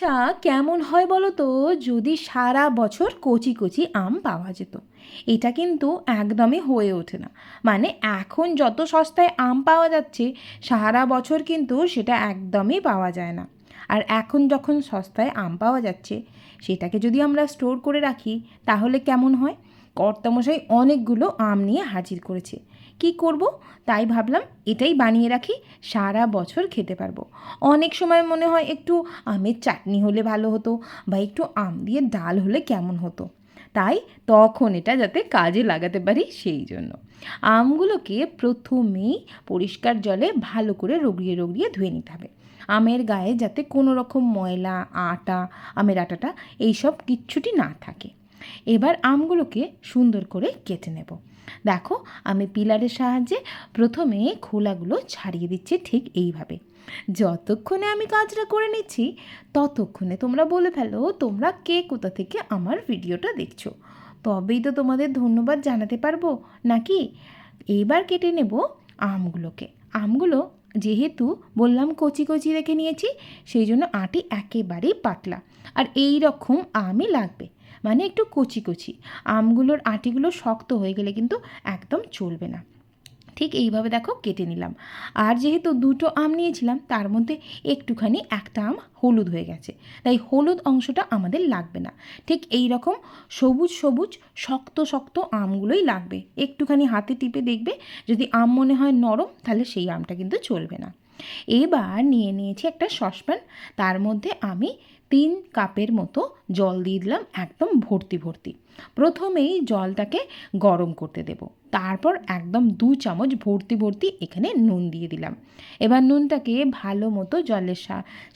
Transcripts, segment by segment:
আচ্ছা কেমন হয় বলো তো? যদি সারা বছর কচি কচি আম পাওয়া যেত, এটা কিন্তু একদমই হয়ে ওঠে না। মানে এখন যত সস্তায় আম পাওয়া যাচ্ছে, সারা বছর কিন্তু সেটা একদমই পাওয়া যায় না। আর এখন যখন সস্তায় আম পাওয়া যাচ্ছে, সেটাকে যদি আমরা স্টোর করে রাখি, তাহলে কেমন হয়? কর্তামশাই অনেকগুলো আম নিয়ে হাজির করেছে। কি করব? তাই ভাবলাম এটাই বানিয়ে রাখি, সারা বছর খেতে পারব। অনেক সময় মনে হয় একটু আমের চাটনি হলে ভালো হতো বা একটু আম দিয়ে ডাল হলে কেমন হতো। তাই তখন এটা যাতে কাজে লাগাতে পারি সেই জন্য। আমগুলোকে প্রথমেই পরিষ্কার জলে ভালো করে রগড়িয়ে রগড়িয়ে ধুয়ে নিতে হবে। আমের গায়ে যাতে কোনো রকম ময়লা, আটা, আমের আটাটা এইসব কিচ্ছুটি না থাকে। এবার আমগুলোকে সুন্দর করে কেটে নেব। দেখো, আমি পিলারের সাহায্যে প্রথমে খোলাগুলো ছাড়িয়ে দিচ্ছি ঠিক এইভাবে। যতক্ষণে আমি কাজটা করে নিচ্ছি, ততক্ষণে তোমরা বলে ফেলো তোমরা কে কোথা থেকে আমার ভিডিওটা দেখছ। তবেই তো তোমাদের ধন্যবাদ জানাতে পারব, নাকি? এবার কেটে নেব আমগুলোকে। আমগুলো যেহেতু বললাম কচি কচি রেখে নিয়েছি, সেই জন্য আটি একেবারেই পাতলা। আর এই রকম আমই লাগবে। মানে একটু কচি কচি। আমগুলোর আটিগুলো শক্ত হয়ে গেলে কিন্তু একদম চলবে না। ঠিক এইভাবে দেখো কেটে নিলাম। আর যেহেতু দুটো আম নিয়েছিলাম, তার মধ্যে একটুখানি একটা আম হলুদ হয়ে গেছে। তাই হলুদ অংশটা আমাদের লাগবে না। ঠিক এই রকম সবুজ সবুজ শক্ত শক্ত আমগুলোই লাগবে। একটুখানি হাতে টিপে দেখবে, যদি আম মনে হয় নরম, তাহলে সেই আমটা কিন্তু চলবে না। এবার নিয়ে নিয়েছি একটা সসপ্যান। তার মধ্যে আমি তিন কাপের মতো জল দিয়ে দিলাম, একদম ভর্তি ভর্তি। প্রথমেই জলটাকে গরম করতে দেব। তারপর একদম দু চামচ ভর্তি ভর্তি এখানে নুন দিয়ে দিলাম। এবার নুনটাকে ভালো মতো জলের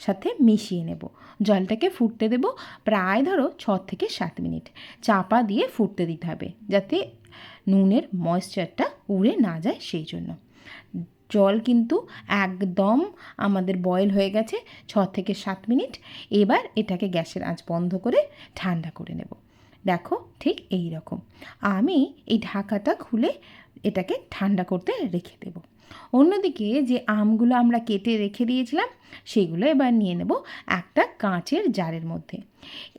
সাথে মিশিয়ে নেব। জলটাকে ফুটতে দেব প্রায় ধরো ছ থেকে সাত মিনিট। চাপা দিয়ে ফুটতে দিতে হবে যাতে নুনের ময়েশ্চারটা উড়ে না যায় সেই জন্য। জল কিন্তু একদম আমাদের বয়েল হয়ে গেছে ছ থেকে সাত মিনিট। এবার এটাকে গ্যাসের আঁচ বন্ধ করে ঠান্ডা করে নেব। দেখো ঠিক এই রকম। আমি এই ঢাকাটা খুলে এটাকে ঠান্ডা করতে রেখে দেব। অন্যদিকে যে আমগুলো আমরা কেটে রেখে দিয়েছিলাম, সেগুলো এবার নিয়ে নেব একটা কাঁচের জারের মধ্যে।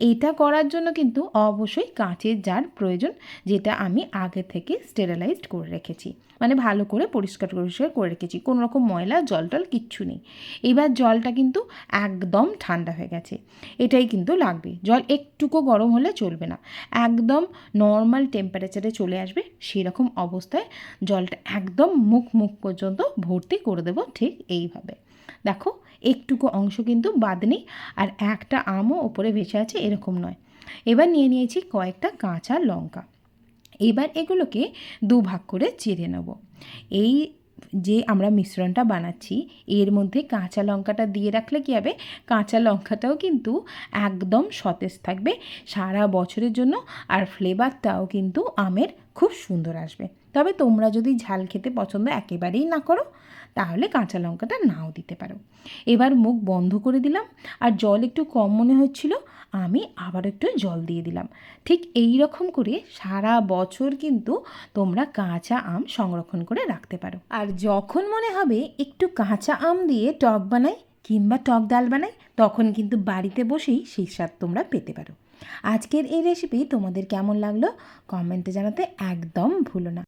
এটা করার জন্য কিন্তু অবশ্যই কাঁচের জার প্রয়োজন, যেটা আমি আগে থেকে স্টেরিলাইজড করে রেখেছি। মানে ভালো করে পরিষ্কার পরিষ্কার করে রেখেছি, কোনো রকম ময়লা, জল টল কিচ্ছু নেই। এবার জলটা কিন্তু একদম ঠান্ডা হয়ে গেছে, এটাই কিন্তু লাগবে। জল একটুকু গরম হলে চলবে না, একদম নর্মাল টেম্পারেচারে চলে আসবে, সেরকম অবস্থায় জলটা একদম মুখ মুখ পর্যন্ত ভর্তি করে দেবো ঠিক এইভাবে। দেখো, একটুকু অংশ কিন্তু বাদ নেই আর একটা আমও ওপরে ভেসে আছে এরকম নয়। এবার নিয়ে নিয়েছি কয়েকটা কাঁচা লঙ্কা। এবার এগুলোকে দু ভাগ করে চিড়ে নেব। এই যে আমরা মিশ্রণটা বানাচ্ছি, এর মধ্যে কাঁচা লঙ্কাটা দিয়ে রাখলে কী হবে? কাঁচা লঙ্কাটাও কিন্তু একদম সতেজ থাকবে। সারা বছরের জন্য আর ফ্লেভারটাও কিন্তু আমের খুব সুন্দর আসবে। তবে তোমরা যদি ঝাল খেতে পছন্দ একেবারেই না করো, তাহলে কাঁচা লঙ্কাটা নাও দিতে পারো। এবার মুখ বন্ধ করে দিলাম, আর জল একটু কম মনে হচ্ছিল, আমি আবার একটু জল দিয়ে দিলাম। ঠিক এই রকম করে সারা বছর কিন্তু তোমরা কাঁচা আম সংরক্ষণ করে রাখতে পারো। আর যখন মনে হবে একটু কাঁচা আম দিয়ে টক বানাই কিংবা টক ডাল বানাই, তখন কিন্তু বাড়িতে বসেই সেই স্বাদ তোমরা পেতে পারো। আজকের এই রেসিপি তোমাদের কেমন লাগল? কমেন্টে জানাতে একদম ভুলো না।